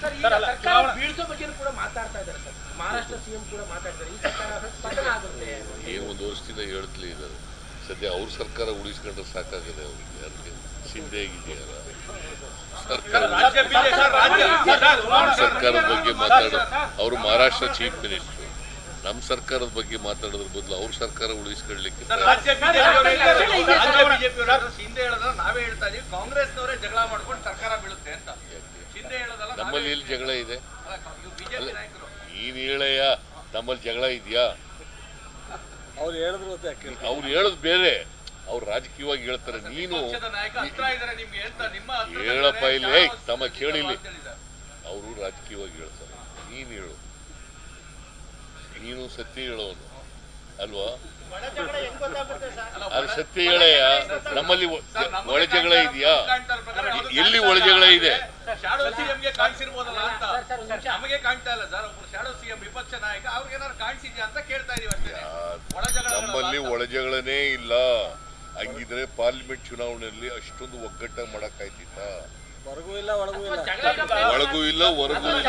Sir ಈಗ ಸರ್ಕಾರ ಬೀಳ್ಸೋ ಬಗ್ಗೆ ಕೂಡ ಮಾತಾಡ್ತಾ ಇದ್ದಾರೆ ಸರ್. ಮಹಾರಾಷ್ಟ್ರ ಸಿಎಂ ಕೂಡ ಮಾತಾಡ್ತಾರೆ ಈ ಸರ್ಕಾರ ಪತನ ಆಗುತ್ತೆ. ಏನು ಒಂದು ವರ್ಷದಿಂದ ಹೇಳ್ತಲೇ ಇದ್ದಾರೆ ಸದ್ಯ ಅವ್ರ ಸರ್ಕಾರ ಉಳಿಸ್ಕೊಂಡ್ರೆ ಸಾಕಾಗಿದೆ ಅವ್ರಿಗೆ. ಯಾರಿಗೆ? ಶಿಂದೆ ಆಗಿದೆಯಲ್ಲ. ಸರ್ಕಾರ ರಾಜ್ಯ ಬಿಜೆಪಿ ಸರ್ ರಾಜ್ಯ ಸರ್ಕಾರದ ಬಗ್ಗೆ ಮಾತಾಡೋ ಅವರು ಮಹಾರಾಷ್ಟ್ರ ಚೀಫ್ ಮಿನಿಸ್ಟರ್. ನಮ್ಮ ಸರ್ಕಾರದ ಬಗ್ಗೆ ಮಾತಾಡೋದ್ರ ಬದಲು ಅವ್ರ ಸರ್ಕಾರ ಉಳಿಸ್ಕೊಳ್ಲಿಕ್ಕೆ ಸರ್, ಬಿಜೆಪಿ ರಾಜ್ಯ ಹಿಂದೆ ಹೇಳೋದ್ರ. ನಾವೇ ಹೇಳ್ತಾ ಇದೀವಿ. ಕಾಂಗ್ರೆಸ್ನವರೇ ಜಗಳ ಮಾಡ್ಕೊಂಡು ಸರ್ಕಾರ ಬೀಳುತ್ತೆ ಅಂತ ಹಿಂದೆ ಹೇಳೋದಲ್ಲ ನಮ್ಮಲ್ಲಿ ಎಲ್ಲಿ ಜಗಳ ಇದೆ. ನೀನ್ ಹೇಳಯ್ಯ ನಮ್ಮಲ್ಲಿ ಜಗಳ ಇದೆಯಾ? ಅವ್ರು ಹೇಳಿದ್ರು ಅವ್ರು ಹೇಳೋದು ಬೇರೆ. ಅವ್ರು ರಾಜಕೀಯವಾಗಿ ಹೇಳ್ತಾರೆ. ನೀನು ಹೇಳಪ್ಪ ಇಲ್ಲಿ, ತಮ್ಮ ಕೇಳಿಲಿ ಅವರು ರಾಜಕೀಯವಾಗಿ ಹೇಳ್ತಾರೆ. ನೀನ್ ಹೇಳು. ನೀನು ಸತ್ಯ ಹೇಳೋನು ಅಲ್ವಾ? ಅದು ಸತ್ಯ ಹೇಳಯ್ಯ? ನಮ್ಮಲ್ಲಿ ಒಳಜಗಳ ಇದೆಯಾ? ಎಲ್ಲಿ ಒಳಜಗಳ ಒಳ ಜಗಳ ಇದೆ? ಶಾಡೋ ಸಿಎಂಗೆ ಕಾಣಿಸಿರ್ಬೋದಲ್ಲ ಅಂತ. ನಮಗೆ ಕಾಣ್ತಾ ಇಲ್ಲ ಸರ್ ಒಬ್ರು ಶಾಡೋ ಸಿಎಂ ವಿಪಕ್ಷ ನಾಯಕ ಅವ್ರಿಗೆ ಏನಾದ್ರು ಕಾಣಿಸಿದ್ಯಾ ಅಂತ ಕೇಳ್ತಾ ಇದೀವಿ ಅಷ್ಟೇ. ನಮ್ಮಲ್ಲಿ ಒಳಜಗಳನೇ ಇಲ್ಲ. ಹಂಗಿದ್ರೆ ಪಾರ್ಲಿಮೆಂಟ್ ಚುನಾವಣೆಯಲ್ಲಿ ಅಷ್ಟೊಂದು ಒಗ್ಗಟ್ಟ ಮಾಡಕ್ಕಾಯ್ತಿತ್ತ? ಹೊರಗೂ ಇಲ್ಲ ಒಳಗೂ ಇಲ್ಲ. ಜಗಳ ಇಲ್ಲ. ಒಳಗೂ ಇಲ್ಲ ಹೊರಗೂ ಇಲ್ಲ.